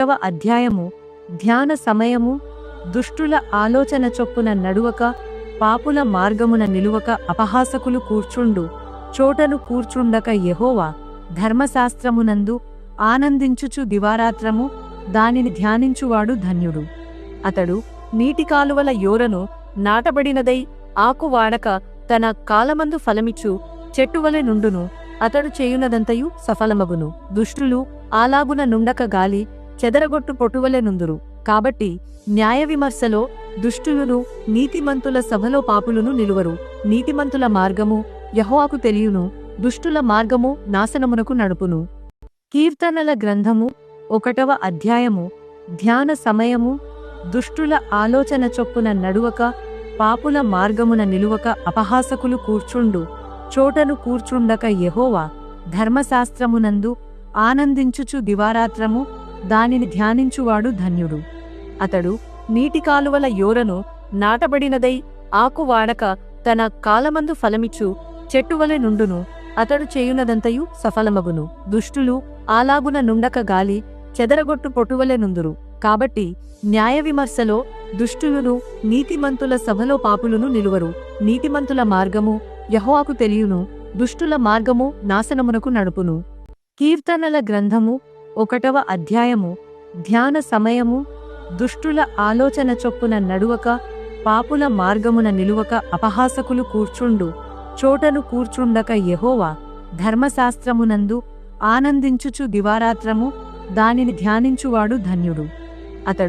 ఒకటవ అధ్యాయము ధ్యాన సమయము దుష్టుల ఆలోచన చొప్పున నడువక పాపుల మార్గమున నిలువక అపహాసకులు కూర్చుండు. చోటను కూర్చుండక యహోవా ధర్మశాస్త్రమునందు ఆనందించుచు దివారాత్రము దానిని ధ్యానించువాడు ధన్యుడు. అతడు నీటి కాలువల యోరను నాటబడినదై ఆకు వాడక తన కాలమందు ఫలమిచ్చు చెట్టువలె నుండును. అతడు చేయునదంతయు సఫలమగును. దుష్టులు ఆలాగున నుండక గాలి చెదరగొట్టు పొటువలెనుందురు. కాబట్టి న్యాయ విమర్శలో దుష్టులను నీతిమంతుల సభలో పాపులను నిలువరు. నీతిమంతుల మార్గము యహోవాకు తెలియును దుష్టుల మార్గము నాశనమునకు నడుపును. కీర్తనల గ్రంథము ఒకటవ అధ్యాయము ధ్యాన సమయము దుష్టుల ఆలోచన చొప్పున నడువక పాపుల మార్గమున నిలువక అపహాసకులు కూర్చుండు. చోటను కూర్చుండక యహోవా ధర్మశాస్త్రమునందు ఆనందించుచు దివారాత్రము దానిని ధ్యానించువాడు ధన్యుడు. అతడు నీటి కాలువల యోరను నాటబడినదై ఆకు వాడక తన కాలమందు ఫలమిచ్చు చెట్టువలె నుండును. అతడు చేయునదంతయు సఫలమగును. దుష్టులు ఆలాగున నుండక గాలి చెదరగొట్టు పొటువలె నుందురు. కాబట్టి న్యాయ విమర్శలో దుష్టులను నీతిమంతుల సభలో పాపులను నిలువరు. నీతిమంతుల మార్గము యహోవాకు తెలియును. దుష్టుల మార్గము నాశనమునకు నడుపును. కీర్తనల గ్రంథము ఒకటవ అధ్యాయము ధ్యాన సమయము దుష్టుల ఆలోచన చొప్పున నడువక పాపుల మార్గమున నిలువక అపహాసకులు కూర్చుండు చోటను కూర్చుండక యహోవా ధర్మశాస్త్రమునందు ఆనందించుచు దివారాత్రము దానిని ధ్యానించువాడు ధన్యుడు. అతడు